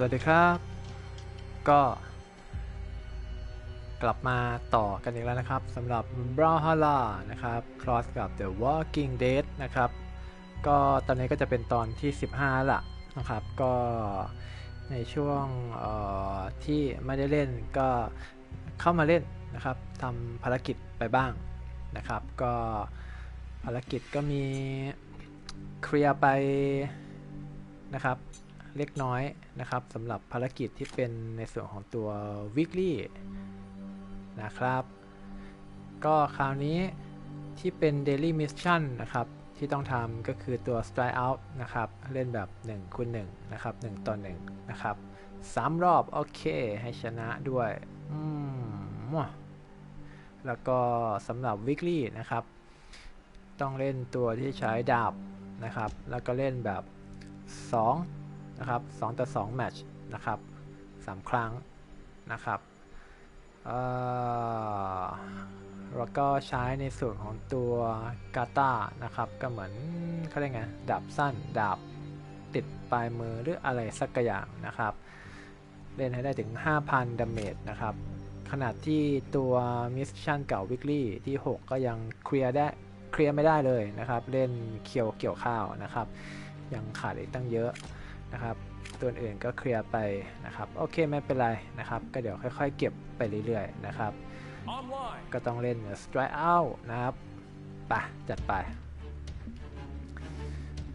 สวัสดีครับ ก็ กลับมาต่อกันอีกแล้วนะครับสำหรับ b r a w h a l a นะครับ cross กับ The Walking Dead นะครับ ก็ตอนนี้ก็จะเป็นตอนที่ 15ละนะครับ ก็ในช่วงออที่ไม่ได้เล่นก็เข้ามาเล่นนะครับทำภารกิจไปบ้างนะครับ ก็ภารกิจก็มีเคลียร์ไปนะครับ เล็กน้อยนะครับสำหรับภารกิจที่เป็นในส่วนของตัว weekly นะครับ ก็คราวนี้ที่เป็น daily mission นะครับ ที่ต้องทำก็คือตัว strike out นะครับ เล่นแบบ1คูณ1นะครับ1ต่อ1นะครับ3รอบ โอเค ให้ชนะด้วยอืมแล้วก็สำหรับ weekly นะครับ ต้องเล่นตัวที่ใช้ดาบนะครับ แล้วก็เล่นแบบ 2 นะครับ2ต่อ2แมตช์นะครับ3ครั้งนะครับแล้วก็ใช้ในส่วนของตัวกาตานะครับก็เหมือนเขาเรียกไงดาบสั้นดาบติดปลายมือหรืออะไรสักอย่างนะครับ เล่นให้ได้ถึง 5,000ดาเมจนะครับ ขนาดที่ตัวมิชชั่นเก่าวิกลี่ที่ 6 ก็ยังเคลียร์ได้เคลียร์ไม่ได้เลยนะครับ เล่นเคียวเกี่ยวข้าวนะครับ ยังขาดอีกตั้งเยอะ นะครับ ตัวอื่นก็เคลียร์ไปนะครับ โอเคไม่เป็นไรนะครับ ก็เดี๋ยวค่อยๆ เก็บไปเรื่อยๆนะครับ Online. ก็ต้องเล่น strike out นะครับไปจัดไป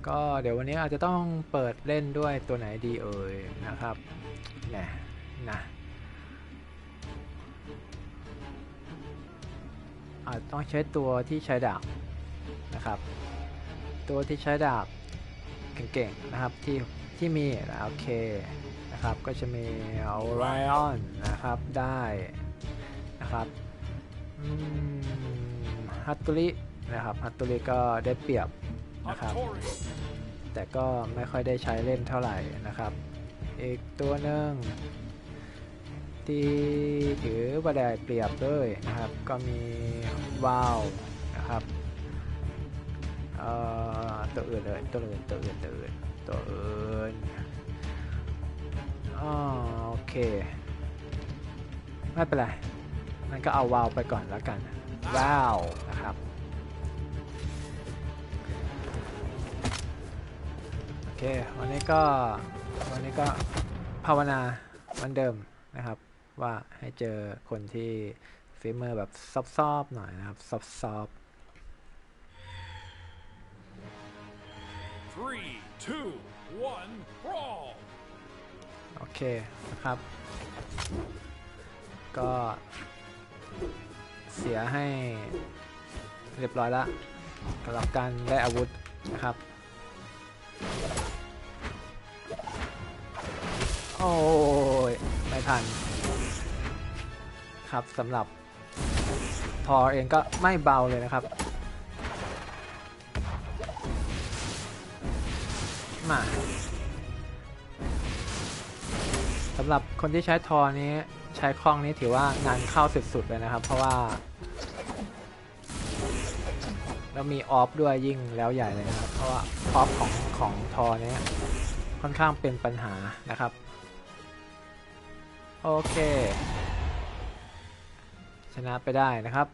ก็เดี๋ยววันนี้อาจจะต้องเปิดเล่นด้วยตัวไหนดีเอ่ยนะครับแหนะนะอาจต้องใช้ตัวที่ใช้ดาบนะครับ ตัวที่ใช้ดาบเก่งๆนะครับที่ ที่มีนะโอเคนะครับก็จะมี Orion นนะครับได้นะครับฮัตตุรินะครับฮัตตุริก็ได้เปรียบนะครับ แต่ก็ไม่ค่อยได้ใช้เล่นเท่าไหร่นะครับ อีกตัวหนึ่งที่ถือว่าได้เปรียบเลยนะครับ ก็มีวาวนะครับเอ่อตัวอื่นเลยตัวอื่นตัวอื่นตัวอื่น ตัวอื่นอ๋อโอเค ไม่เป็นไร มันก็เอาวาวไปก่อนแล้วกัน ว้าว นะครับ โอเค วันนี้ก็ วันนี้ก็ภาวนาเหมือนเดิมนะครับ ว่าให้เจอคนที่ฝีมือแบบซอฟๆหน่อยนะครับ ซอฟ Three, two, one, brawl. โอเคนะครับ ก็เสียให้เรียบร้อยแล้วสำหรับการได้อาวุธนะครับ โอ้ย ไม่ทัน ครับสำหรับทอเองก็ไม่เบาเลยนะครับ มาสำหรับคนที่ใช้ทอนี้ใช้คล่องนี้ถือว่างานเข้าสุดๆเลยนะครับ เพราะว่า แล้วมีออฟด้วยยิ่งแล้วใหญ่เลยนะครับ เพราะว่าออฟของของทอนี้ค่อนข้างเป็นปัญหานะครับ โอเค ชนะไปได้นะครับ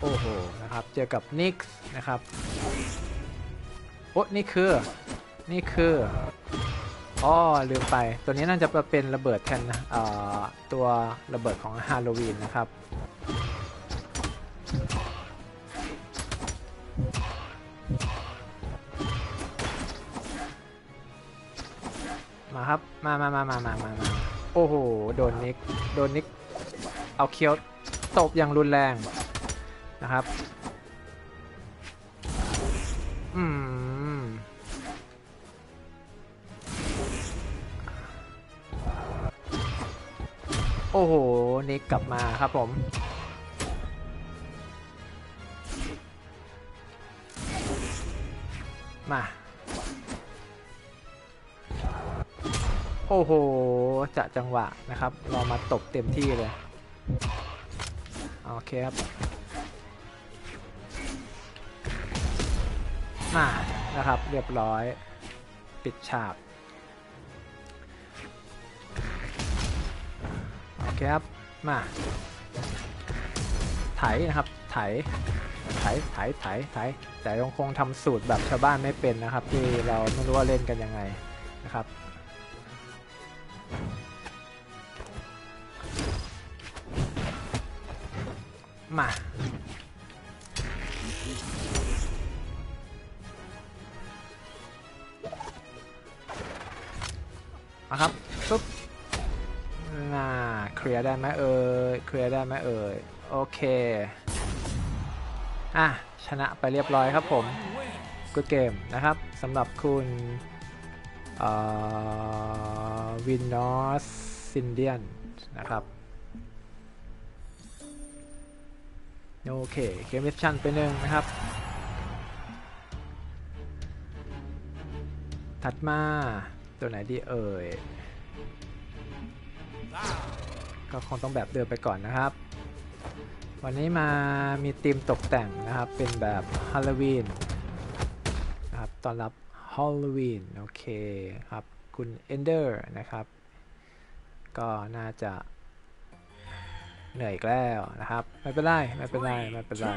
โอ้โหนะครับเจอกับนิกส์นะครับโอ้นี่คือนี่คืออ๋อลืมไป ตัวนี้น่าจะเป็นระเบิดแทนตัวระเบิดของฮาโลวีนนะครับมาครับ มามามามามามามาโอ้โห โดนนิก โดนนิก เอาเคี้ยวตบอย่างรุนแรง นะครับ อืม โอ้โห นิกกลับมาครับผมมา โอ้โห จะจังหวะนะครับ เรามาตบเต็มที่เลย โอเคครับ มานะครับ เรียบร้อย ปิดฉาก โอเคครับ มา ไถนะครับ ไถ ไถ ไถ ไถ ไถ แต่ยังคงทำสูตรแบบชาวบ้านไม่เป็นนะครับ ที่เราไม่รู้ว่าเล่นกันยังไงนะครับมา มาครับปุ๊บน่าเคลียร์ได้ไหมเอ่ยเคลียร์ได้ไหมเอ่ยโอเคอะชนะไปเรียบร้อยครับผมกูเกมนะครับสำหรับคุณวินนอสซินเดียนนะครับโอเคเกมมิชชั่นไปหนึ่งนะครับ ถัดมา ตัวไหนดีเอ่ย ก็คงต้องแบบเดิมไปก่อนนะครับ วันนี้มามีธีมตกแต่งนะครับ เป็นแบบฮาโลวีนนะครับตอนรับฮาโลวีนโอเคครับ คุณเอนเดอร์นะครับ ก็น่าจะเหนื่อยอีกแล้วนะครับ ไม่เป็นไร ไม่เป็นไร ไม่เป็นไร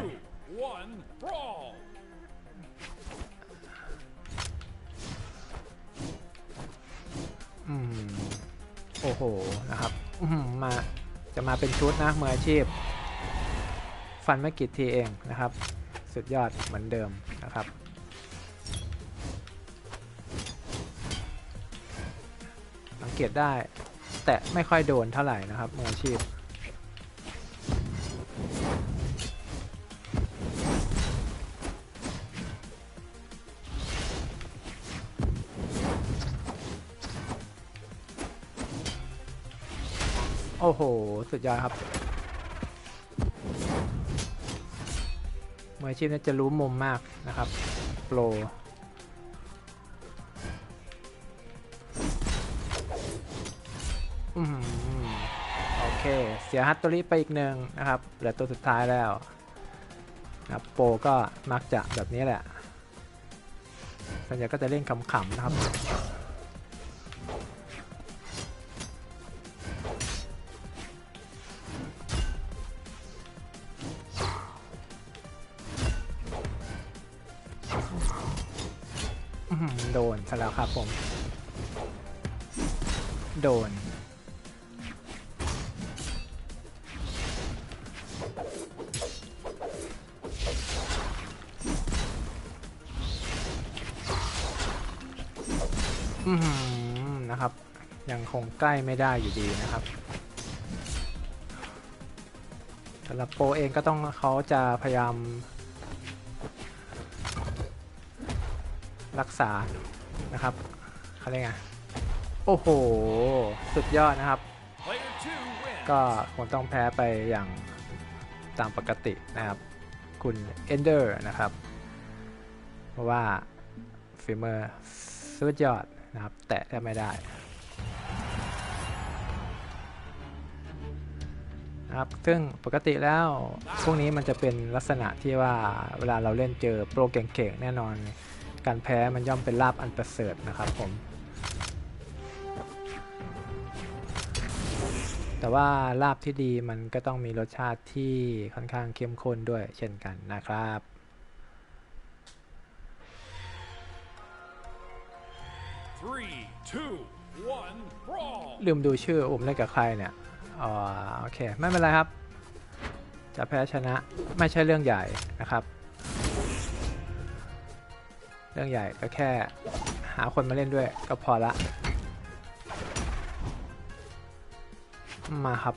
อืมโอ้โหนะครับอื้อหือมาจะมาเป็นชุดนะมืออาชีพ ฟันไม่กี่ทีเองนะครับ สุดยอดเหมือนเดิมนะครับสังเกตได้ แต่ไม่ค่อยโดนเท่าไหร่นะครับมืออาชีพ โอ้โห สุดยอดครับมืออาชีพนี่จะรู้มุมมากนะครับ โปรอืมโอเค เสียฮัตโตริไปอีกหนึ่งนะครับ เหลือตัวสุดท้ายแล้วนะครับโปรก็มักจะแบบนี้แหละส่วนใหญ่ก็จะเล่นขำๆนะครับ นะครับ ยังคงใกล้ไม่ได้อยู่ดีนะครับสำหรับโปเองก็ต้องเขาจะพยายาม รักษานะครับเขาเรียกไงโอ้โห สุดยอดนะครับ ก็คงต้องแพ้ไปอย่างตามปกตินะครับ คุณเอนเดอร์นะครับ เพราะว่าฟิเมอร์สุดยอด นะครับ แตะแทบไม่ได้นะครับซึ่งปกติแล้วพวกนี้มันจะเป็นลักษณะที่ว่าเวลาเราเล่นเจอโปรเก่งๆแน่นอน การแพ้มันย่อมเป็นลาบอันประเสริฐนะครับผม แต่ว่าลาบที่ดีมันก็ต้องมีรสชาติที่ค่อนข้างเข้มข้นด้วยเช่นกันนะครับ ลืมดูชื่ออุ้มเล่นกับใครเนี่ยอ๋อโอเค ไม่เป็นไรครับ จะแพ้ชนะไม่ใช่เรื่องใหญ่นะครับ เรื่องใหญ่ก็แค่หาคนมาเล่นด้วยก็พอละ มาครับ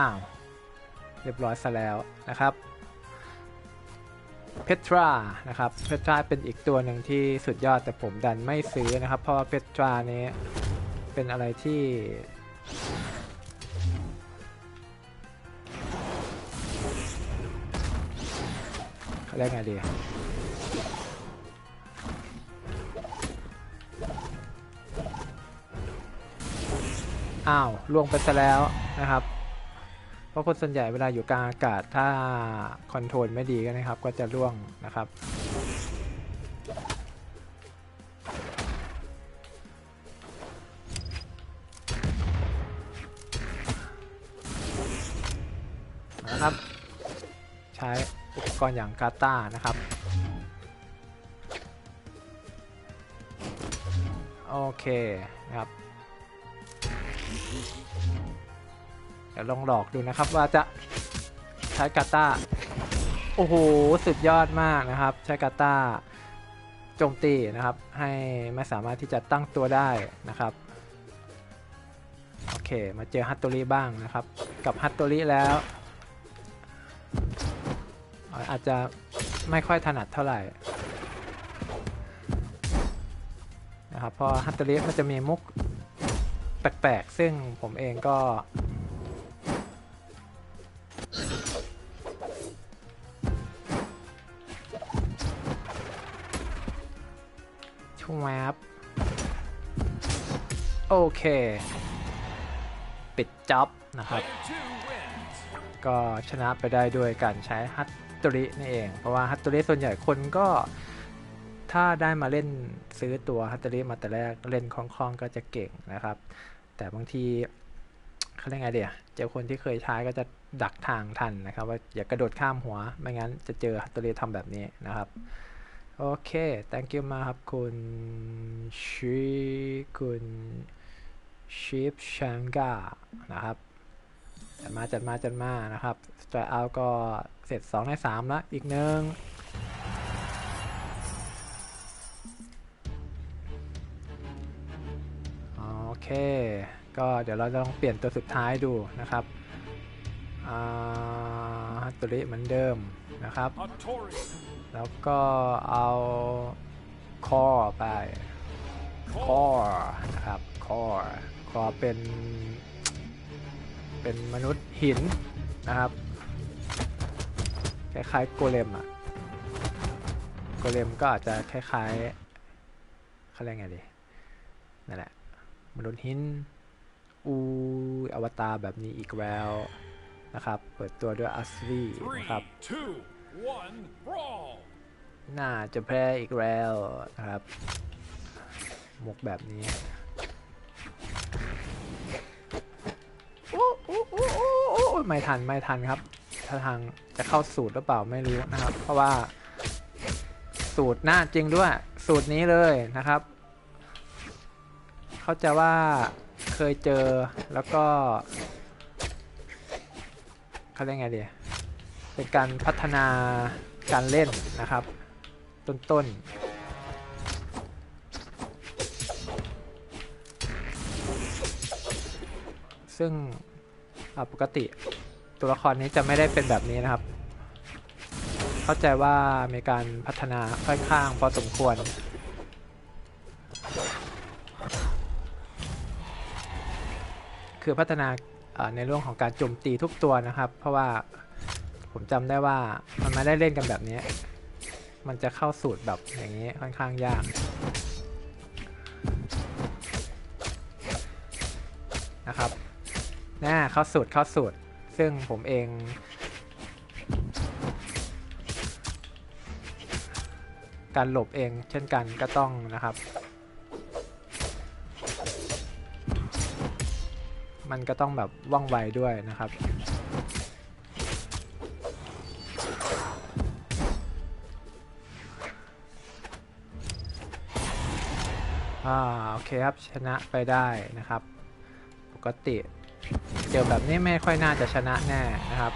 อ้าว เรียบร้อยซะแล้วนะครับเพตรานะครับเพตราเป็นอีกตัวหนึ่งที่สุดยอดแต่ผมดันไม่ซื้อนะครับ เพราะว่าเพตรานี้เป็นอะไรที่อเรียกไงดีอ้าวล่วงไปซะแล้วนะครับ ราะคนส่วนใหญ่เวลาอยู่กลางอากาศถ้าคอนโทรลไม่ดีก็นะครับ ก็จะล่วงนะครับนะครับ ใช้อุปกรณ์อย่างกาต้านะครับ โอเคนะครับ ดี๋ยวลองหลอกดูนะครับว่าจะใช้กาตาโอ้โห สุดยอดมากนะครับ ใช้กาตาโจมตีนะครับ ให้ไม่สามารถที่จะตั้งตัวได้นะครับ โอเค มาเจอฮัตโตริบ้างนะครับ กับฮัตโตริแล้ว อาจจะไม่ค่อยถนัดเท่าไหร่นะครับเพราะฮัตเตอริมันจะมีมุกแปลกๆ ซึ่งผมเองก็ ชวบโอเค ปิดจ็อบนะครับ ก็ชนะไปได้ด้วยการใช้ฮัตโตรินี่เอง เพราะว่าฮัตโตริส่วนใหญ่คนก็ถ้าได้มาเล่นซื้อตัวฮัตโตริมาแต่แรกเล่นคล่องๆก็จะเก่งนะครับ แต่บางทีเขาเรียกไงเดียเจอคนที่เคยใช้ก็จะดักทางทันนะครับ ว่าอย่ากระโดดข้ามหัวไม่งั้นจะเจอฮัตโตริทำแบบนี้นะครับ โอเค thank you มาครับ คุณชีคุณชิปชังกานะครับจัดมาจัดมาจัดมานะครับสไตร์เอาก็เสร็จ 2 ใน 3 แล้ว อีกหนึ่งโอเค ก็เดี๋ยวเราจะลองเปลี่ยนตัวสุดท้ายดูนะครับอ่าฮัตโตริเหมือนเดิมนะครับ Hattori. แล้วก็เอาคอไปคอนะครับคอคอเป็น เป็นมนุษย์หินนะครับ คล้ายๆโกเลมอะโกเลมก็อาจจะคล้ายๆเขาเรียกไงดีนั่นแหละมนุษย์หินอูอวตารแบบนี้อีกแล้วนะครับ เปิดตัวด้วยอัสลีนะครับ น่าจะแพ้อีกแล้วนะครับมุกแบบนี้โอ้โอ้โอ้โอ้ไม่ทันไม่ทันครับ ถ้าทางจะเข้าสูตรหรือเปล่าไม่รู้นะครับ เพราะว่า สูตรหน้าจริงด้วย สูตรนี้เลยนะครับ เขาใจะว่าเคยเจอแล้วก็เขาเรียกไงดี เป็นการพัฒนาการเล่นนะครับ ต้นๆซึ่งปกติตัวละครนี้จะไม่ได้เป็นแบบนี้นะครับ เข้าใจว่ามีการพัฒนาค่อนข้างพอสมควร คือพัฒนาในเรื่องของการโจมตีทุกตัวนะครับ เพราะว่า ผมจำได้ว่ามันไม่ได้เล่นกันแบบนี้ มันจะเข้าสูตรแบบอย่างนี้ค่อนข้างยากนะครับน่าเข้าสูตรเข้าสูตร ซึ่งผมเอง การหลบเองเช่นกันก็ต้องนะครับ มันก็ต้องแบบว่องไวด้วยนะครับ อ่าโอเคครับชนะไปได้นะครับ ปกติเจอแบบนี้ไม่ค่อยน่าจะชนะแน่นะครับ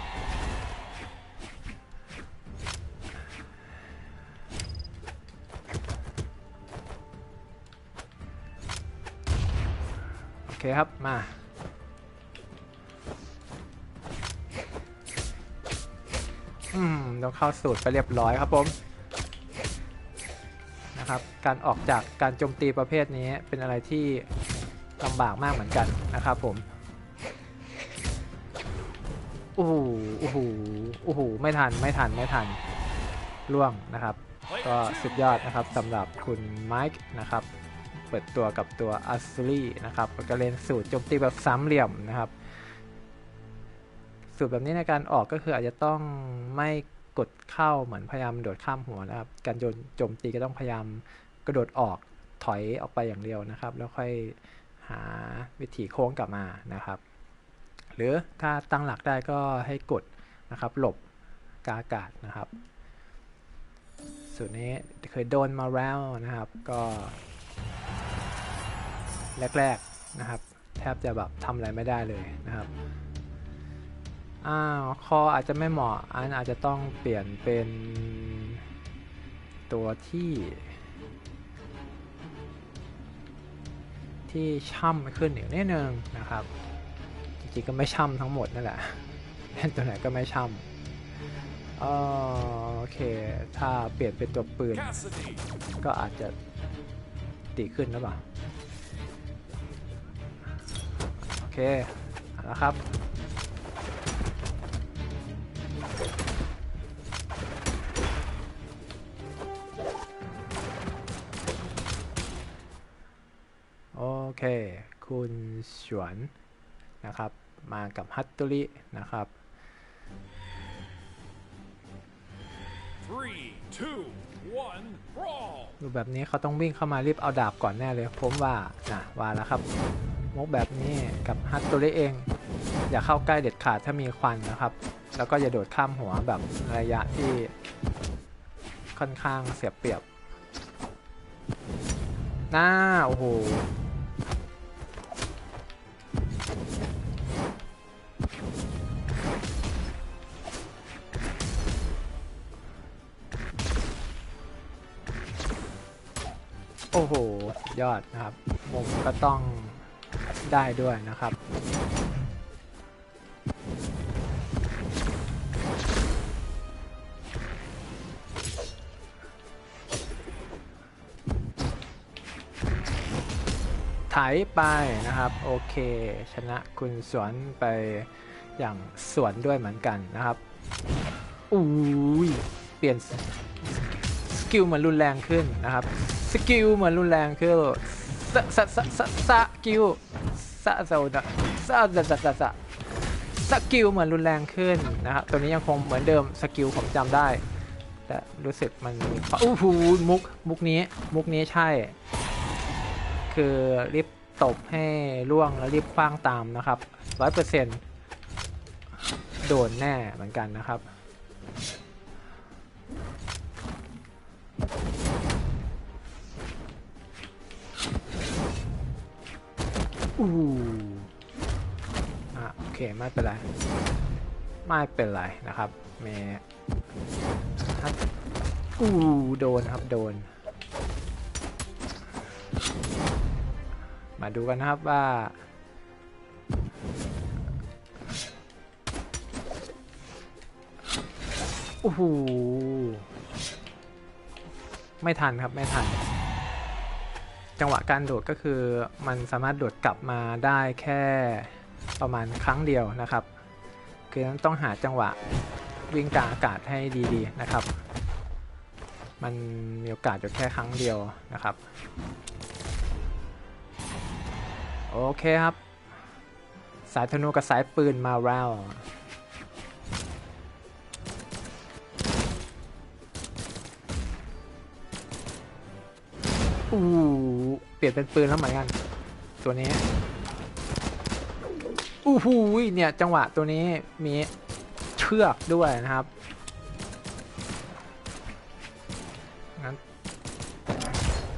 โอเคครับมาอืมต้องเข้าสูตรไปเรียบร้อยครับผม นะครับ การออกจากการโจมตีประเภทนี้เป็นอะไรที่ลำบากมากเหมือนกันนะครับผมโอ้โหโอ้โหโอ้โหไม่ทันไม่ทันไม่ทันล่วงนะครับ ก็สุดยอดนะครับสำหรับคุณไมค์นะครับเปิดตัวกับตัวอัสซี่นะครับก็เล่นสูตรโจมตีแบบสามเหลี่ยมนะครับ สูตรแบบนี้ในการออกก็คืออาจจะต้องไม่ กดเข้าเหมือนพยายามโดดข้ามหัวนะครับ การโจมโจมตีก็ต้องพยายามกระโดดออกถอยออกไปอย่างเดียวนะครับ แล้วค่อยหาวิธีโค้งกลับมานะครับ หรือถ้าตั้งหลักได้ก็ให้กดนะครับหลบกาอากาศนะครับสูตรนี้เคยโดนมาแล้วนะครับ ก็แรกๆนะครับ แทบจะแบบทำอะไรไม่ได้เลยนะครับ อ้าวคออาจจะไม่เหมาะ อันอาจจะต้องเปลี่ยนเป็นตัวที่ ที่ช่ำขึ้นอีกนิดนึงนะครับ จริงๆก็ไม่ช่ำทั้งหมดนั่นแหละเล่นตัวไหนก็ไม่ช่ำอ่อโอเค ถ้าเปลี่ยนเป็นตัวปืน ก็อาจจะดีขึ้นหรือเปล่า โอเค เอาละครับ เค คุณฉวนนะครับ มากับฮัตตุรินะครับ Three, two, one, brawl. รูปแบบนี้เขาต้องวิ่งเข้ามารีบเอาดาบก่อนแน่เลย ผมว่านะว่าแล้วครับมกแบบนี้กับฮัตโตริเอง อย่าเข้าใกล้เด็ดขาดถ้ามีควันนะครับ แล้วก็อย่าโดดข้ามหัวแบบระยะที่ค่อนข้างเสียเปรียบหน้า โอ้โห โอ้โห ยอดนะครับมุมก็ต้องได้ด้วยนะครับ ไถไปนะครับ โอเค ชนะคุณสวนไปอย่างสวนด้วยเหมือนกันนะครับอุ้ยเปลี่ยนสกิลเหมือนรุนแรงขึ้นนะครับ สกิลเหมือนรุนแรงคือสสสสสกิลสะโซนะสะสะสะสะสะสกิลเหมือนรุนแรงขึ้นนะครับตัวนี้ยังคงเหมือนเดิมสกิลผมจำได้ แต่รู้สึกมันโอ้โหมุกมุกนี้มุกนี้ใช่ คือรีบตบให้ล่วงแล้วรีบคว้างตามนะครับร้อยเปอร์เซ็นต์โดนแน่เหมือนกันนะครับ อู้อะโอเคไม่เป็นไรไม่เป็นไรนะครับเมฮัทอู้โดนครับโดน มาดูกันครับว่าโอ้โหไม่ทันครับ ไม่ทัน จังหวะการโดดก็คือมันสามารถโดดกลับมาได้แค่ประมาณครั้งเดียวนะครับ คือต้องหาจังหวะวิ่งกลางอากาศให้ดีๆนะครับ มันมีโอกาสอยู่แค่ครั้งเดียวนะครับ โอเคครับ สายธนูกับสายปืนมาแล้ว อู้เปลี่ยนเป็นปืนแล้วเหมือนกัน ตัวนี้อู้หูเนี่ยจังหวะตัวนี้มีเชือกด้วยนะครับงั้น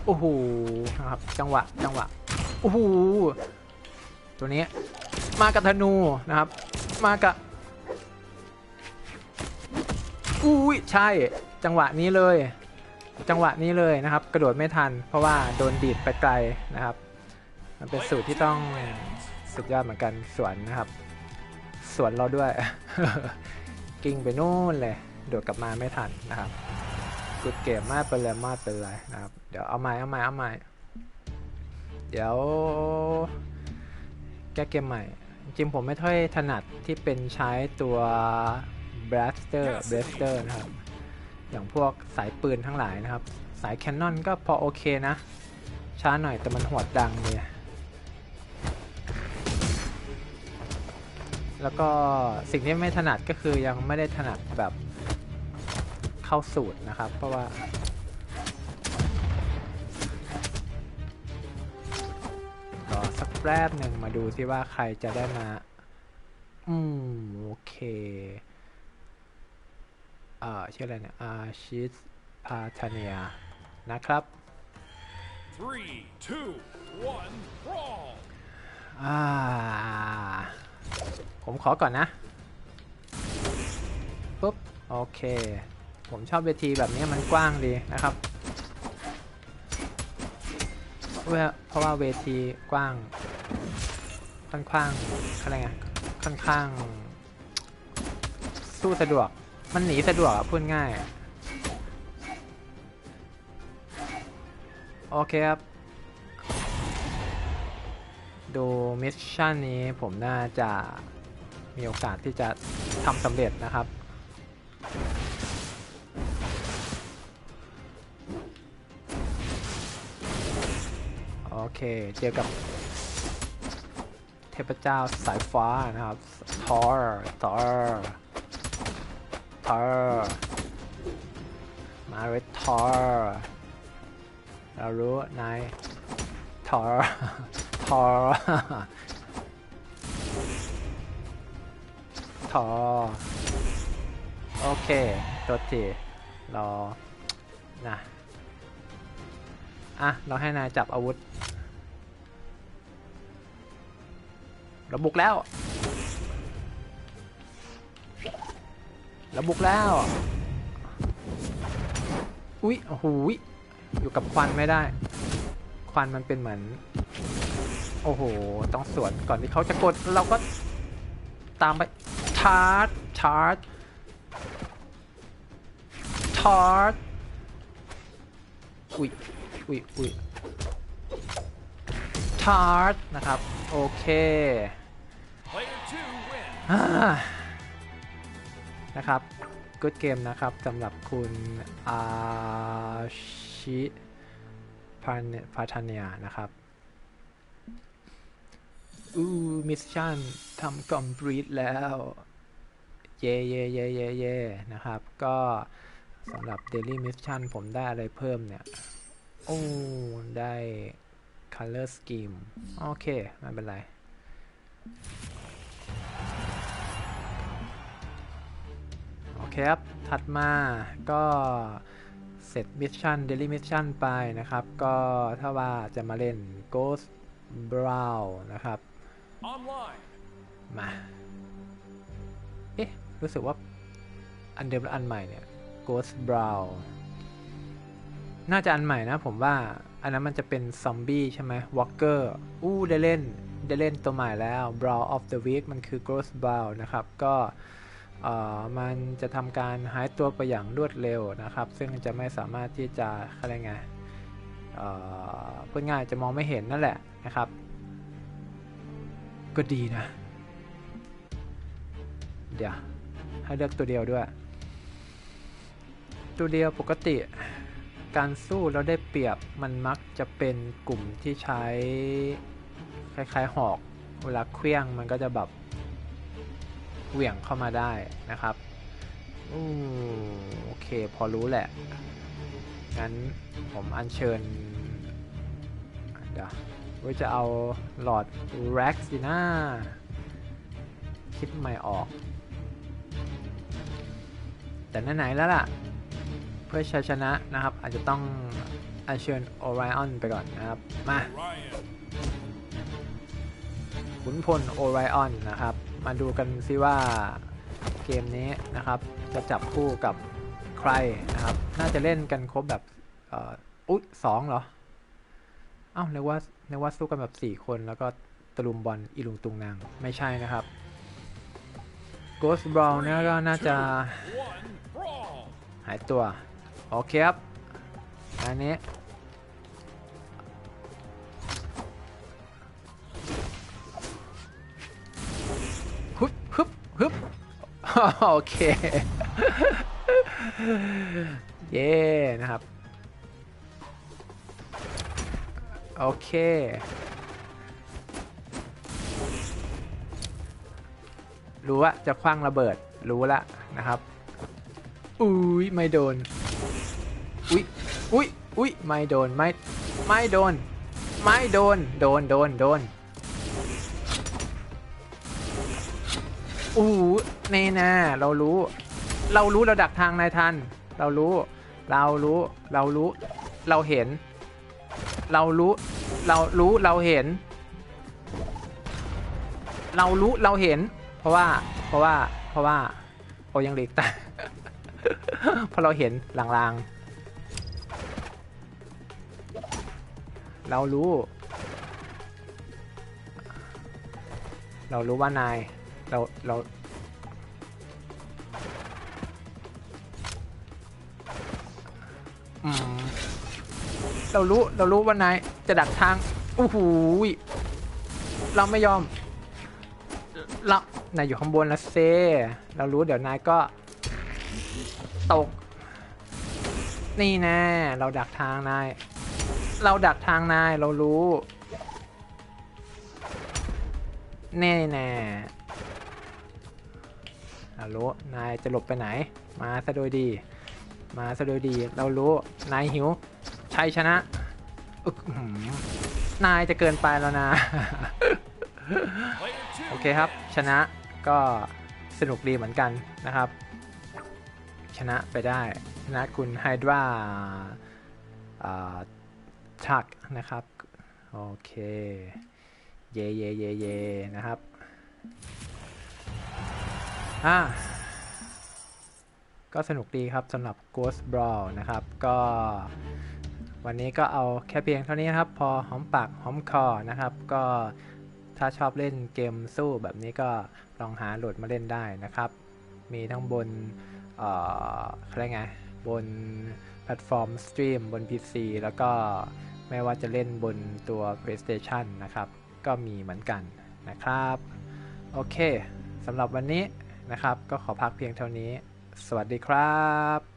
โอ้โหนะครับ จังหวะจังหวะโอ้โหตัวนี้มากับธนูนะครับ มากับอุ้ยใช่จังหวะนี้เลย จังหวะนี้เลยนะครับ กระโดดไม่ทัน เพราะว่าโดนดีดไปไกลนะครับ มันเป็นสูตรที่ต้องสุดยอดเหมือนกันสวนนะครับ สวนเราด้วย กิ้งไปนู่นเลย โดดกลับมาไม่ทันนะครับกุดเกมมากเป็นเลยมากเป็นไรนะครับ เดี๋ยวเอาไม้เอาไม้เอาไม้เดี๋ยว แก้เกมใหม่ จริงผมไม่ค่อยถนัดที่เป็นใช้ตัว blaster blaster นะครับ อย่างพวกสายปืนทั้งหลายนะครับ สายแคนนอนก็พอโอเคนะ ช้าหน่อยแต่มันหวดดังเลยแล้วก็สิ่งที่ไม่ถนัดก็คือยังไม่ได้ถนัดแบบเข้าสูตรนะครับ เพราะว่า รอสักแป๊บหนึ่งมาดูที่ว่าใครจะได้มา อืม โอเค อ่าชื่ออะไรเนี่ยอาชิสพาธเนียนะครับ Three, two, one, brawl! อ่า ผมขอก่อนนะปุ๊บ โอเค ผมชอบเวทีแบบนี้มันกว้างดีนะครับเว้ยเพราะว่าเวทีกว้าง ค่อนข้างอะไรไงค่อนข้าง สู้สะดวก มันหนีสะดวกอะพูดง่ายโอเคครับ ดูมิชชั่นนี้ผมน่าจะมีโอกาสที่จะทำสำเร็จนะครับ โอเค เจอกับเทพเจ้าสายฟ้านะครับ ทอร์ ทอร์ ทอร์มาเรตทอร์เรารู้นายทอร์ทอร์ทอร์โอเคตัวทีรอนะอะ เราให้นายจับอาวุธเราบุกแล้ว เราบุกแล้ว อุ๊ยโอ้โหยอยู่กับควันไม่ได้ ควันมันเป็นเหมือน โอ้โห ต้องสวนก่อนที่เขาจะกดเราก็ตามไปชาร์จชาร์จชาร์จอุ๊ยอุ๊ยอุ๊ยชาร์จนะครับ โอเค นะครับ good game นะครับสำหรับคุณอาชิพานพาทาเนียนะครับอู้มิชชั่นทำ complete แล้ว เย่เย่เย่เย่เย่นะครับ ก็สำหรับ daily mission ผมได้อะไรเพิ่มเนี่ย โอ้ ได้ color scheme โอเค ไม่เป็นไร อเคครับ ถัดมาก็เสร็จมิชชั่นเดลี่มิชชั่นไปนะครับ ก็ถ้าว่าจะมาเล่น Ghost Brown นะครับ Online. มา เอ๊ะ รู้สึกว่าอันเดิมและอันใหม่เนี่ย Ghost Brown น่าจะอันใหม่นะผมว่า อันนั้นมันจะเป็นซอมบี้ใช่ไหม Walker อู้ได้เล่น ได้เล่นตัวใหม่แล้ว Brown of the Week มันคือ Ghost Brown นะครับ ก็เอ่อ มันจะทำการหายตัวไปอย่างรวดเร็วนะครับ ซึ่งจะไม่สามารถที่จะอะไรไงเอ่อพูดง่ายจะมองไม่เห็นนั่นแหละนะครับ ก็ดีนะ เดี๋ยว ให้เลือกตัวเดียวด้วย ตัวเดียวปกติการสู้แล้วได้เปรียบมันมักจะเป็นกลุ่มที่ใช้คล้ายๆหอก เวลาเคลี้ยงมันก็จะแบบ เหวี่ยงเข้ามาได้นะครับอืโอเคพอรู้แหละ งั้นผมอัญเชิญ เดี๋ยวว่าจะเอาหลอดแร็กสินะคิดใหม่ออก แต่ไหนๆแล้วล่ะ เพื่อชัยชนะนะครับ อาจจะต้องอัญเชิญโอไรออนไปก่อนนะครับ มาขุนพลโอไรออนนะครับ มาดูกันซิว่าเกมนี้นะครับ จะจับคู่กับใครนะครับ น่าจะเล่นกันครบแบบอุ๊ยสองเหรอเอ้านึกว่านึกว่าสู้กันแบบ4คนแล้วก็ตะลุมบอลอีลุงตุงนางไม่ใช่นะครับ Ghost Brawl เนี่ยก็น่าจะหายตัว โอเคครับ อันนี้ โอเค เย้นะครับ โอเค รู้ว่าจะคว้างระเบิด รู้ละนะครับ อุ้ยไม่โดน อุ้ยอุ้ยอุ้ยไม่โดน ไม่ ไม่โดน ไม่โดน โดน โดน โดน อู้หูเนนะเรารู้ เรารู้เราดักทางนายทัน เรารู้ เรารู้ เรารู้ เราเห็น เรารู้ เรารู้เราเห็น เรารู้เราเห็น เพราะว่า เพราะว่า เพราะว่าโอยังเหล็กแต่เพราะเราเห็นลางๆ เรารู้ เรารู้ว่านาย เราเราอืมเรารู้เรารู้ว่านายจะดักทางอู้หูยเราไม่ยอมเรานายอยู่ข้างบนแล้วเซเรารู้เดี๋ยวนายก็ตก นี่แน่เราดักทางนาย เราดักทางนายเรารู้แน่แน่ รารู้นายจะหลบไปไหน มาซะโดยดี มาซะโดยดี เรารู้ นายหิว ชัยชนะนายจะเกินไปแล้วนะ โอเคครับ ชนะก็สนุกดีเหมือนกันนะครับ ชนะไปได้ ชนะคุณไฮดราชักนะครับ โอเค เย่เย่เย่เย่นะครับ อ่าก็สนุกดีครับสำหรับ Ghost Brawl นะครับ ก็ วันนี้ก็เอาแค่เพียงเท่านี้นะครับ พอหอมปากหอมคอนะครับ ก็ถ้าชอบเล่นเกมสู้แบบนี้ก็ลองหาโหลดมาเล่นได้นะครับ มีทั้งบน เอ่อเขาเรียกไง บนแพลตฟอร์มสตรีมบน PC แล้วก็ไม่ว่าจะเล่นบนตัว PlayStation นะครับ ก็มีเหมือนกันนะครับ โอเคสำหรับวันนี้ นะครับ ก็ขอพักเพียงเท่านี้ สวัสดีครับ